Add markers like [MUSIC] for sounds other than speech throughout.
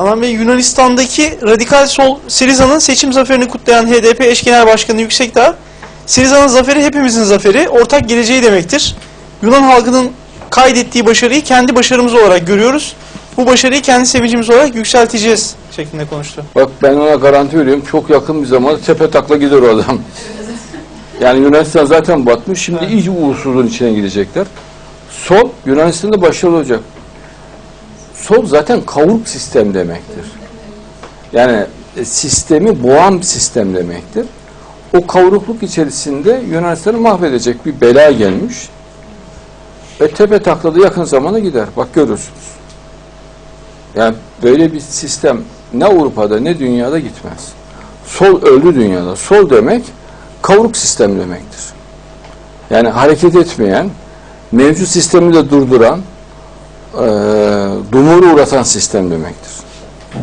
Alan Bey Yunanistan'daki radikal sol Siriza'nın seçim zaferini kutlayan HDP eş genel başkanı Yüksekdağ, Siriza'nın zaferi hepimizin zaferi, ortak geleceği demektir. Yunan halkının kaydettiği başarıyı kendi başarımız olarak görüyoruz. Bu başarıyı kendi sevincimiz olarak yükselteceğiz şeklinde konuştu. Bak ben ona garanti veriyorum. Çok yakın bir zamanda tepe takla gider o adam. Yani Yunanistan zaten batmış. Şimdi Evet. iyice uğursuzluğun içine girecekler. Sol Yunanistan'da başarılı olacak. Sol zaten kavuruk sistem demektir. Yani e, sistemi boğan sistem demektir. O kavrukluk içerisinde Yunanistan'ı mahvedecek bir bela gelmiş. Ve tepe takladı yakın zamanda gider. Bak görürsünüz. Yani böyle bir sistem ne Avrupa'da ne dünyada gitmez. Sol öldü dünyada. Sol demek kavruk sistem demektir. Yani hareket etmeyen, mevcut sistemi de durduran, eee dumuru uğratan sistem demektir.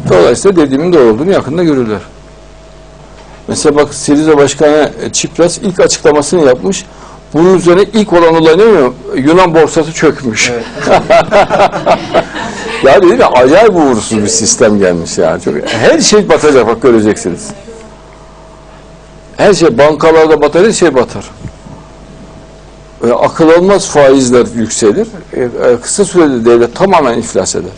Dolayısıyla dediğimin doğru olduğunu yakında görürler. Mesela bak Siriza Başkanı e, Çipras ilk açıklamasını yapmış. Bunun üzerine ilk olan olay ne musun? Yunan borsası çökmüş. [LAUGHS] ya dedi ya acayip uğursuz bir sistem gelmiş yani. Çok, her şey batacak bak göreceksiniz. Her şey bankalarda batar, her şey batar. E, akıl almaz faizler yükselir. E, e, kısa sürede devlet tamamen iflas eder.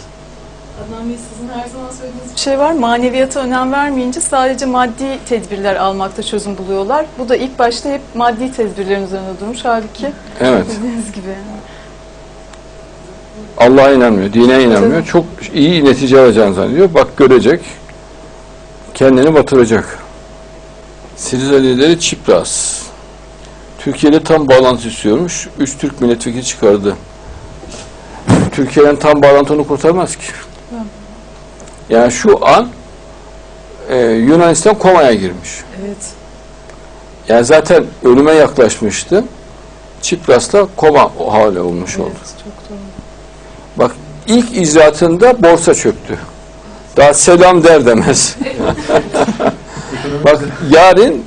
Adnan Bey sizin her zaman söylediğiniz bir şey var. Maneviyata önem vermeyince sadece maddi tedbirler almakta çözüm buluyorlar. Bu da ilk başta hep maddi tedbirlerin üzerine durmuş. Halbuki Evet. [LAUGHS] dediğiniz gibi. Allah'a inanmıyor, dine inanmıyor. Çok iyi netice alacağını zannediyor. Bak görecek. Kendini batıracak. Siriza lideri Çipras. Türkiye'yle tam bağlantı istiyormuş. Üç Türk milletvekili çıkardı. Türkiye'nin tam bağlantını kurtarmaz ki. Yani şu an e, Yunanistan komaya girmiş. Evet. Yani zaten ölüme yaklaşmıştı. Çipras da koma hali olmuş oldu. Evet, çok doğru. Bak ilk icraatında borsa çöktü. Daha selam der demez. [LAUGHS] Bak yarın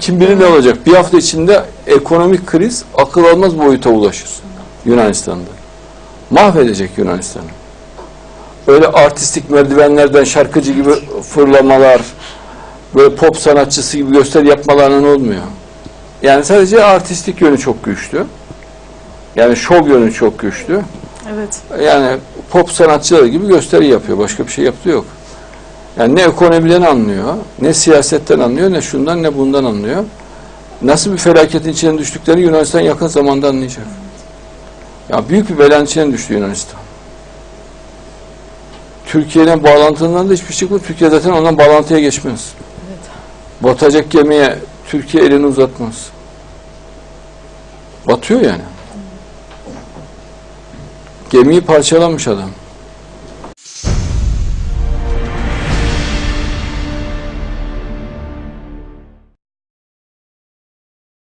kim bilir ne olacak. Bir hafta içinde ekonomik kriz akıl almaz boyuta ulaşır Yunanistan'da. Mahvedecek Yunanistan'ı. Öyle artistik merdivenlerden şarkıcı gibi fırlamalar, böyle pop sanatçısı gibi gösteri yapmalarının olmuyor. Yani sadece artistik yönü çok güçlü. Yani şov yönü çok güçlü. Evet. Yani pop sanatçıları gibi gösteri yapıyor. Başka bir şey yaptığı yok. Yani ne ekonomiden anlıyor, ne siyasetten anlıyor, ne şundan ne bundan anlıyor. Nasıl bir felaketin içine düştüklerini Yunanistan yakın zamanda anlayacak. Ya büyük bir belanın içine düştü Yunanistan. Türkiye'nin bağlantından da hiçbir şey yok. Türkiye zaten ondan bağlantıya geçmez. Evet. Batacak gemiye Türkiye elini uzatmaz. Batıyor yani. Gemiyi parçalamış adam.